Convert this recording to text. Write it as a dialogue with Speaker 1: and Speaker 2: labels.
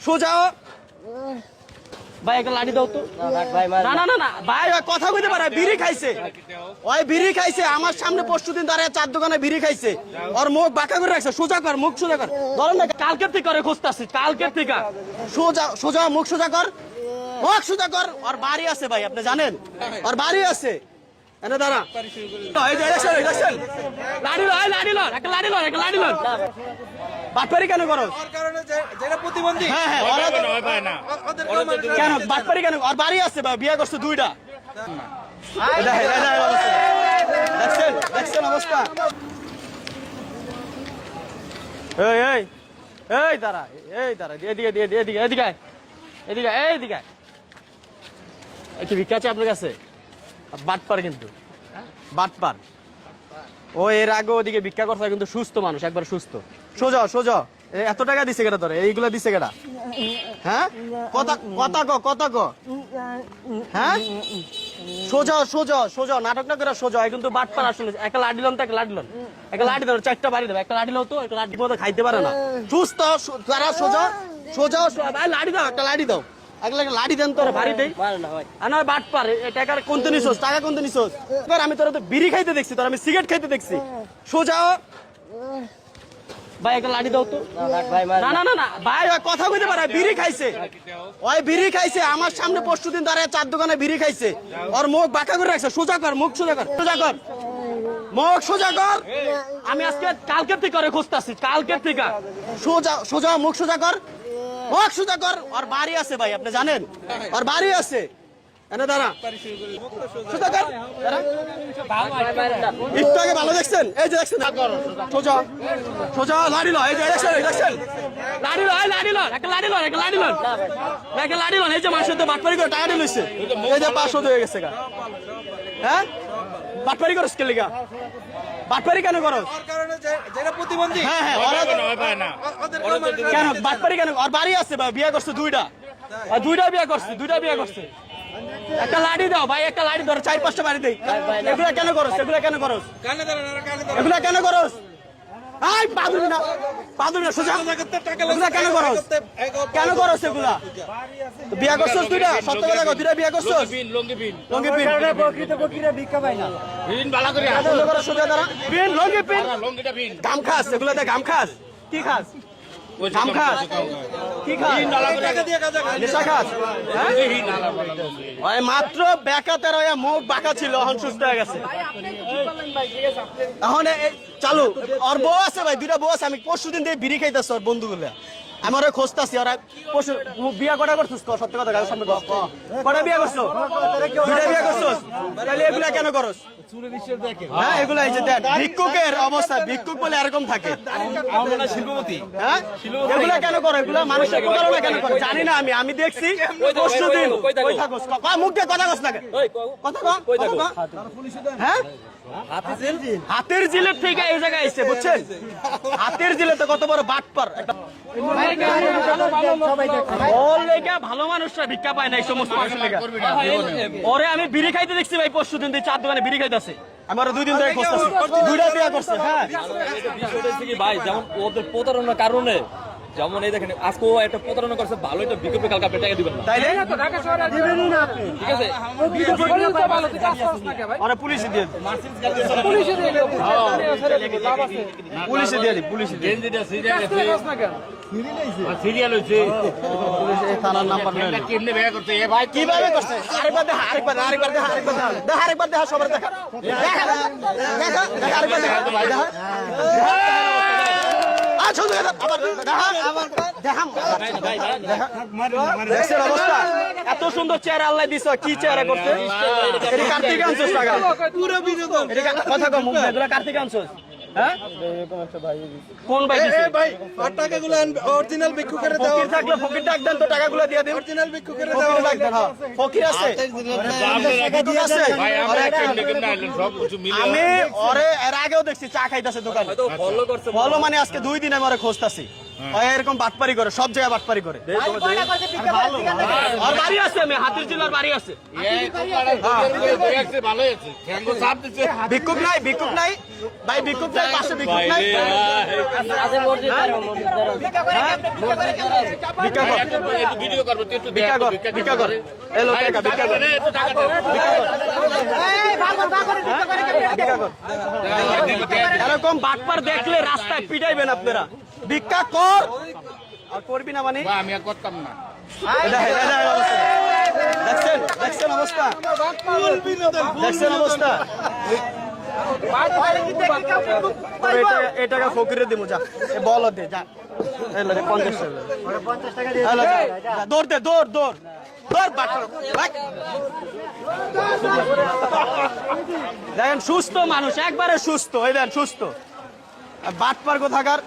Speaker 1: সোজা ভাই একটা লাঠি দাও তো না না না না ভাই কথা কইতে পারে বিড়ি খাইছে ওই বিড়ি খাইছে আমার সামনে পরশু দিন দাঁড়ায় চার দোকানে বিড়ি খাইছে ওর মুখ বাঁকা করে রাখছে সোজা কর মুখ সোজা কর ধরেন না কালকের থেকে করে খুঁজতেছি কালকের থেকে সোজা সোজা মুখ সোজা কর মুখ সোজা কর ওর বাড়ি আছে ভাই আপনি জানেন ওর বাড়ি আছে এনে দাঁড়া একটা লয় একটা লাঠি লয় বাটপারি কেন করো? হ্যাঁ হ্যাঁ কেন বাটপারি কেন? আর বাড়ি আছে বা বিয়ে করছে দুইটা? এই এই দেখেন অবস্থা। দেখছেন? দেখছেন অবস্থা? এই এই এই দাঁড়া এই দাঁড়া এদিকে এদিকে কি ভিক্ষা আছে আপনার কাছে? বাটপার কিন্তু। বাটপার। ও এর আগে ওদিকে ভিক্ষা করছে কিন্তু সুস্থ মানুষ একবার সুস্থ। সোজা সোজা। এত টাকা দিছে কেটা তোরে? এইগুলা দিছে কেটা হ্যাঁ? কথা কথা ক কথা ক। হ্যাঁ? সোজা সোজা সোজা। নাটক না করে সোজা। কিন্তু বাটপার আসলে। একটা লাঠি লন তো একটা লাঠি লন। একটা ধরো চারটা বাড়ি দেবে। একটা লাঠি লো তো একটা লাঠি মতো খাইতে পারে না। সুস্থ তারা সোজা সোজা ভাই লাঠি দাও একটা লাড়ি দাও। একটা লাঠি দেন তোরে বাড়ি দেই। নয় বাট পার টাকা কোনতে নিছোস? টাকা কোনতে নিছোস? এবার আমি তোরা তো বিড়ি খাইতে দেখছি তোর আমি সিগারেট খাইতে দেখছি। সোজা। ভাই একটা লাঠি দাও তো। না না না না। ভাই ওই কথা কইতে পারে বিড়ি খাইছে। ওই বিড়ি খাইছে আমার সামনে পরশু দিন দাঁড়ায় চার দোকানে বিড়ি খাইছে। ওর মুখ বাঁকা করে রাখছে সোজা কর মুখ সোজা কর সোজা কর। মুখ সোজা কর। আমি আজকে কালকের থেকে করে খুঁজতেছি কালকের থেকে। সোজা সোজা মুখ সোজা কর মুখ সোজা কর। ওর বাড়ি আছে ভাই আপনি জানেন? ওর বাড়ি আছে। এনে দাঁড়া। সোজা কর দাঁড়া। একটু আগে ভালো দেখছেন? এই যে দেখছেন সোজা। সোজা লাড়ি লয় এই যে দেখছেন দেখছেন? লাড়ি লয় লাড়ি লয় একটা লাড়ি একটা লাড়ি একটা লাড়ি এই যে মানুষের তো বাটপারি করে টাকা লইছে। এই যে পাঁচশো হয়ে গেছে গা। হ্যাঁ? বাটপারি করস কে লিগা? বাটপারি কেন করস?
Speaker 2: প্রতিবন্ধী।
Speaker 1: হ্যাঁ হ্যাঁ কেন বাটপারি কেন আর বাড়ি আছে বা বিয়ে করছে দুইটা। আর দুইটা বিয়ে করছে দুইটা বিয়ে করছে। একটা লাড়ি দাও ভাই একটা লাড়ি ধরো চার পাঁচটা বাড়ি দেই। এগুলা কেন করস এগুলা কেন করস। এগুলা কেন করস? আই পাদুরি না পাদুরি না সোজা। এগুলা কেন করস? কেন করস এগুলা? বিয়া করছস দুইটা? সত্য কথা কও দুইটা বিয়া করছস? লঙ্গি পিন বন্ধ করো সোজা দাঁড়া পিন লঙ্গি পিন গাম খাস এগুলাতে গাম খাস কি খাস? খাস কি খাস। নেশা খাস? হ্যাঁ? মাত্র বেকাতে রয়ে মুখ বাঁকা ছিল এখন সুস্থ হয়ে গেছে। এখন চালু। আর বউ আছে ভাই দুইটা বউ আছে আমি পরশু দিন দিয়ে বিড়ি খাইতেছি ওর বন্ধুগুলা। আমি ওরা খোঁজতাছি ওরা পরশু বিয়া কটা করছিস সত্য কথা সামনে। কটা বিয়া করছ দুইটা বিয়া করছোস? তাহলে এগুলা কেন করস? হ্যাঁ এগুলা এই যে দেখ ভিক্ষুকের অবস্থা ভিক্ষুক বলে এরকম থাকে। হ্যাঁ? এগুলা কেন করো? এগুলা মানুষের প্রতারণা কেন করে? জানি না আমি আমি দেখছি পরশু দিন মুখ দিয়ে কথা কস না কথা কথা হ্যাঁ? হাতের জিলের থেকে এই জায়গায় এসে বুঝছেন? হাতের জিলে তো কত বড় বাটপার। ভালো মানুষরা ভিক্ষা পায় না এই সমস্ত মানুষের ওরে আমি বিড়ি খাইতে দেখছি ভাই পরশু দিন দিয়ে চার দোকানে বিড়ি খাইতেছে। আমি ওরা দুই দিন ধরে খুঁজতেছি। দুইটা বিয়া করছে হ্যাঁ।
Speaker 3: ভাই যেমন ওদের প্রতারণার কারণে যেমন এই দেখেন আজকে ও একটা প্রতারণা করছে ভালো একটা বিকল্প কালকে আপনি টাকা দিবেন না।
Speaker 1: তাইলে?
Speaker 3: ঠিক আছে?
Speaker 1: পুলিশে দিয়ে দিই। পুলিশে দিয়ে দিই পুলিশে দিয়ে। পুলিশে এই থানার নাম্বার নেই কীভাবে করছে? আরেকবার দেখা আরেকবার দেখা, আরেকবার দেখা আরেকবার দেখা দেখা আরেকবার দেখা সবার দেখা। দেখা দেখা দেখা আরেকবার দেখা। ভাই দেখা আচ্ছা দেখা আবার দেখা আবার দেখা দেখছেন অবস্থা? এত সুন্দর চেহারা আল্লাহ দিছ কি চেহারা করছে? কার্তিক আনছস টাকা। কথা কম এগুলা কার্তিক আনছস। হ্যাঁ? কোন ভাই দিছে?
Speaker 2: ভাই, ওর টাকাগুলো আন- ভিক্ষুকের দেওয়া
Speaker 1: ফকির থাকলে ফকির ডাক দেন তো টাকাগুলো দিয়ে দিন।
Speaker 2: original ভিক্ষুকের দাও
Speaker 1: ফকির ডাক দেন হ্যাঁ। ফকির আছে? আমি ওরে এর আগেও দেখছি চা খাইতেছে দোকানে।
Speaker 3: ফলো করছে
Speaker 1: মানে আজকে দুই দিন আমি ওরে খুঁজতাছি। এরকম বাটপারি করে সব জায়গায় বাটপারি করে আর বাড়ি আছে আমি হাতির জেলার বাড়ি আছে ভিক্ষুক নাই ভিক্ষুক নাই ভাই ভিক্ষুক নাই পাশে ভিক্ষুক নাই ভিক্ষা কর
Speaker 4: ভিডিও করব তুই
Speaker 1: ভিক্ষা কর ভিক্ষা কর এরকম বাটপার দেখলে রাস্তায় পিটাইবেন আপনারা। ভিক্ষা কর। আর করবি না মানে?
Speaker 4: আমি আর করতাম না।
Speaker 1: দেখছেন? দেখছেন অবস্থা? দেখছেন অবস্থা? ফকিরে দিব যা। বল দে যা। পঞ্চাশ টাকা। দৌড় দে দৌড় দৌড়। দেখেন সুস্থ মানুষ একবারে সুস্থ এই দেন সুস্থ। বাটপার কোথাকার?